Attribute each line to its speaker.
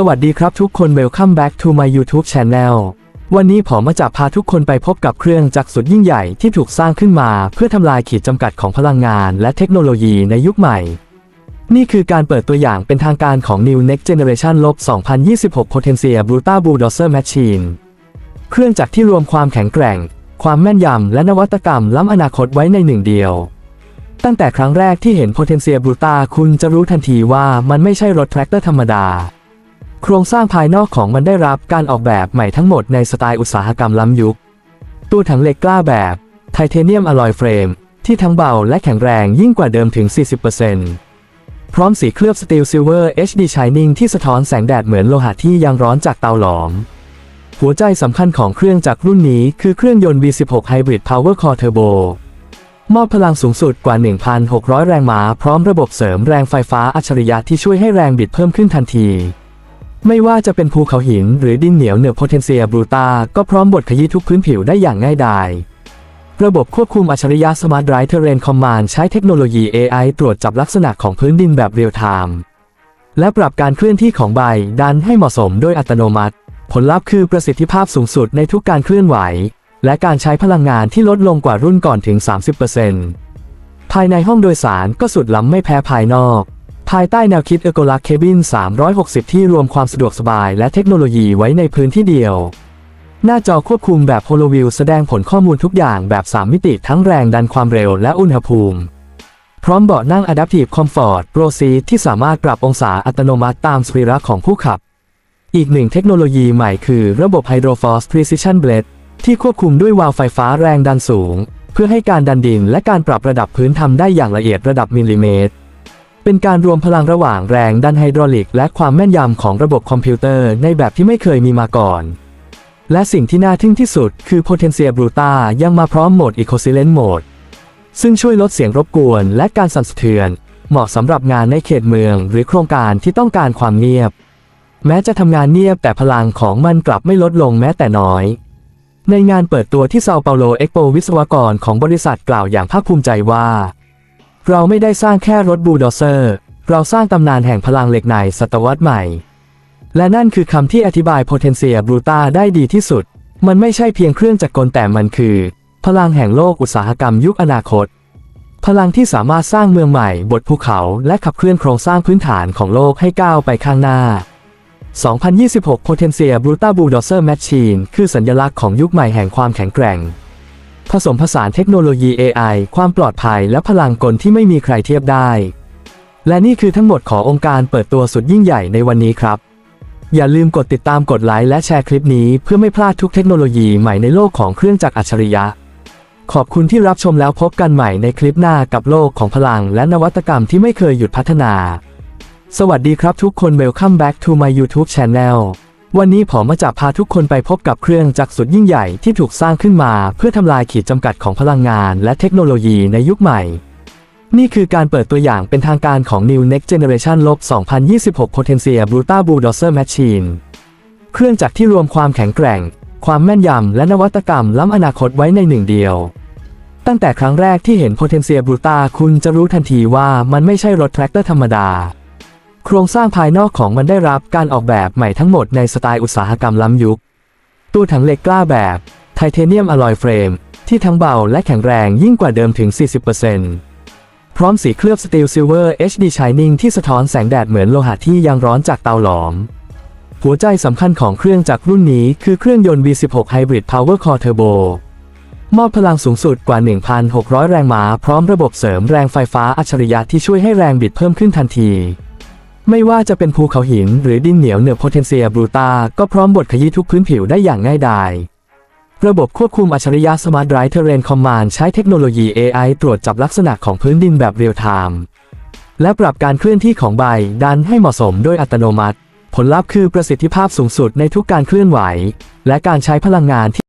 Speaker 1: สวัสดีครับทุกคน Welcome back to my YouTube channel วันนี้ผมมาจะพาทุกคนไปพบกับเครื่องจักรสุดยิ่งใหญ่ที่ถูกสร้างขึ้นมา เพื่อทำลายขีดจำกัดของพลังงานและเทคโนโลยีในยุคใหม่ นี่คือการเปิดตัวอย่างเป็นทางการของ New Next Generation ลบ2026 Potentia Bruta Bulldozer Machine เครื่องจักรที่รวมความแข็งแกร่ง ความแม่นยำและนวัตกรรมล้ำอนาคตไว้ในหนึ่งเดียวตั้งแต่ครั้งแรกที่เห็น Potentia Bruta คุณจะรู้ทันทีว่ามันไม่ใช่รถแทรกเตอร์ธรรมดา โครงสร้างภายนอกของมันได้รับการออกแบบใหม่ทั้งหมดในสไตล์อุตสาหกรรมล้ำยุคตัวถังเหล็กกล้าแบบไทเทเนียมอลลอยเฟรม ที่ทั้งเบาและแข็งแรงยิ่งกว่าเดิมถึง 40%พร้อมสีเคลือบสตีลซิลเวอร์ HD Shining ที่สะท้อนแสงแดดเหมือนโลหะที่ยังร้อนจากเตาหลอม หัวใจสำคัญของเครื่องจักรรุ่นนี้คือเครื่องยนต์ V16 Hybrid Power Core Turbo มอบพลังสูงสุดกว่า 1,600 แรงม้า พร้อมระบบเสริมแรงไฟฟ้าอัจฉริยะที่ช่วยให้แรงบิดเพิ่มขึ้นทันที ไม่ว่าจะเป็นภูเขาหินหรือดินเหนียวเหนือ Potentia Bruta ก็พร้อมบดขยี้ทุกพื้นผิวได้อย่างง่ายดายระบบควบคุมอัจฉริยะ Smart Drive Terrain Command ใช้เทคโนโลยี AI ตรวจจับลักษณะของพื้นดินแบบเรียลไทม์และปรับการเคลื่อนที่ของใบดันให้เหมาะสมโดยอัตโนมัติ ผลลัพธ์คือประสิทธิภาพสูงสุดในทุกการเคลื่อนไหว และการใช้พลังงานที่ลดลงกว่ารุ่นก่อนถึง 30%ภายในห้องโดยสารก็สุดล้ำไม่แพ้ภายนอก ภายใต้แนวคิด e c o l u x Cabin 360 ที่รวมความสะดวกสบายและเทคโนโลยีไว้ในพื้นที่เดียว หน้าจอควบคุมแบบ HoloView แสดงผลข้อมูลทุกอย่างแบบ 3 มิติทั้งแรงดันความเร็วและอุณหภูมิ พร้อมเบาะนั่ง Adaptive Comfort Pro Seat ที่สามารถปรับองศาอัตโนมัติตามสรีระของผู้ขับ อีกหนึ่งเทคโนโลยีใหม่คือระบบ Hydroforce Precision Blade ที่ควบคุมด้วยวาล์วไฟฟ้าแรงดันสูง เพื่อให้การดันดินและการปรับระดับพื้นทำได้อย่างละเอียดระดับมิลลิเมตร เป็นการรวมพลังระหว่างแรงดันไฮดรอลิก และความแม่นยำของระบบคอมพิวเตอร์ในแบบที่ไม่เคยมีมาก่อน และสิ่งที่น่าทึ่งที่สุดคือ Potentia Bruta ยังมาพร้อมโหมด Eco Silent Mode ซึ่งช่วยลดเสียงรบกวนและการสั่นสะเทือน เหมาะสำหรับงานในเขตเมือง หรือโครงการที่ต้องการความเงียบ แม้จะทำงานเงียบแต่พลังของมันกลับไม่ลดลงแม้แต่น้อย ในงานเปิดตัวที่เซาเปาโลเอ็กโปวิศวกรของบริษัทกล่าวอย่างภาคภูมิใจว่า เราไม่ได้สร้างแค่รถบูลโดเซอร์ เราสร้างตำนานแห่งพลังเหล็กในศตวรรษใหม่ และนั่นคือคำที่อธิบาย Potentia Bruta ได้ดีที่สุด มันไม่ใช่เพียงเครื่องจักรกลแต่มันคือ พลังแห่งโลกอุตสาหกรรมยุคอนาคต พลังที่สามารถสร้างเมืองใหม่บนภูเขาและขับเคลื่อนโครงสร้างพื้นฐานของโลกให้ก้าวไปข้างหน้า 2026 Potentia Bruta Bulldozer Machine คือสัญลักษณ์ของยุคใหม่แห่งความแข็งแกร่ง ผสมผสานเทคโนโลยี AI ความปลอดภัยและพลังกลที่ไม่มีใครเทียบได้ และนี่คือทั้งหมดขององค์การเปิดตัวสุดยิ่งใหญ่ในวันนี้ครับ อย่าลืมกดติดตามกดไลค์และแชร์คลิปนี้เพื่อไม่พลาดทุกเทคโนโลยีใหม่ในโลกของเครื่องจักรอัจฉริยะ ขอบคุณที่รับชมแล้วพบกันใหม่ในคลิปหน้ากับโลกของพลังและนวัตกรรมที่ไม่เคยหยุดพัฒนา สวัสดีครับทุกคน Welcome back to my YouTube channel วันนี้ผมมาจะพาทุกคนไปพบกับเครื่องจักรสุดยิ่งใหญ่ที่ถูกสร้างขึ้นมา เพื่อทำลายขีดจำกัดของพลังงานและเทคโนโลยีในยุคใหม่ นี่คือการเปิดตัวอย่างเป็นทางการของ New Next Generation ลบ2026 Potentia Bruta Bulldozer Machine เครื่องจักรที่รวมความแข็งแกร่ง ความแม่นยำและนวัตกรรมล้ำอนาคตไว้ในหนึ่งเดียว ตั้งแต่ครั้งแรกที่เห็น Potentia Bruta คุณจะรู้ทันทีว่ามันไม่ใช่รถแทรกเตอร์ธรรมดา โครงสร้างภายนอกของมันได้รับการออกแบบใหม่ทั้งหมดในสไตล์อุตสาหกรรมล้ำยุคตัวถังเหล็กกล้าแบบไทเทเนียมอลลอยเฟรม ที่ทั้งเบาและแข็งแรงยิ่งกว่าเดิมถึง 40%พร้อมสีเคลือบสตีลซิลเวอร์ HD Shining ที่สะท้อนแสงแดดเหมือนโลหะที่ยังร้อนจากเตาหลอม หัวใจสำคัญของเครื่องจักรรุ่นนี้คือเครื่องยนต์ V16 Hybrid Power Core Turbo มอบพลังสูงสุดกว่า 1,600 แรงม้า พร้อมระบบเสริมแรงไฟฟ้าอัจฉริยะที่ช่วยให้แรงบิดเพิ่มขึ้นทันที ไม่ว่าจะเป็นภูเขาหินหรือดินเหนียวเหนือ Potentia Bruta ก็พร้อมบดขยี้ทุกพื้นผิวได้อย่างง่ายดาย ระบบควบคุมอัจฉริยะ Smart Drive Terrain Command ใช้เทคโนโลยี AI ตรวจจับลักษณะของพื้นดินแบบเรียลไทม์และปรับการเคลื่อนที่ของใบดันให้เหมาะสมโดยอัตโนมัติ ผลลัพธ์คือประสิทธิภาพสูงสุดในทุกการเคลื่อนไหว และการใช้พลังงานที่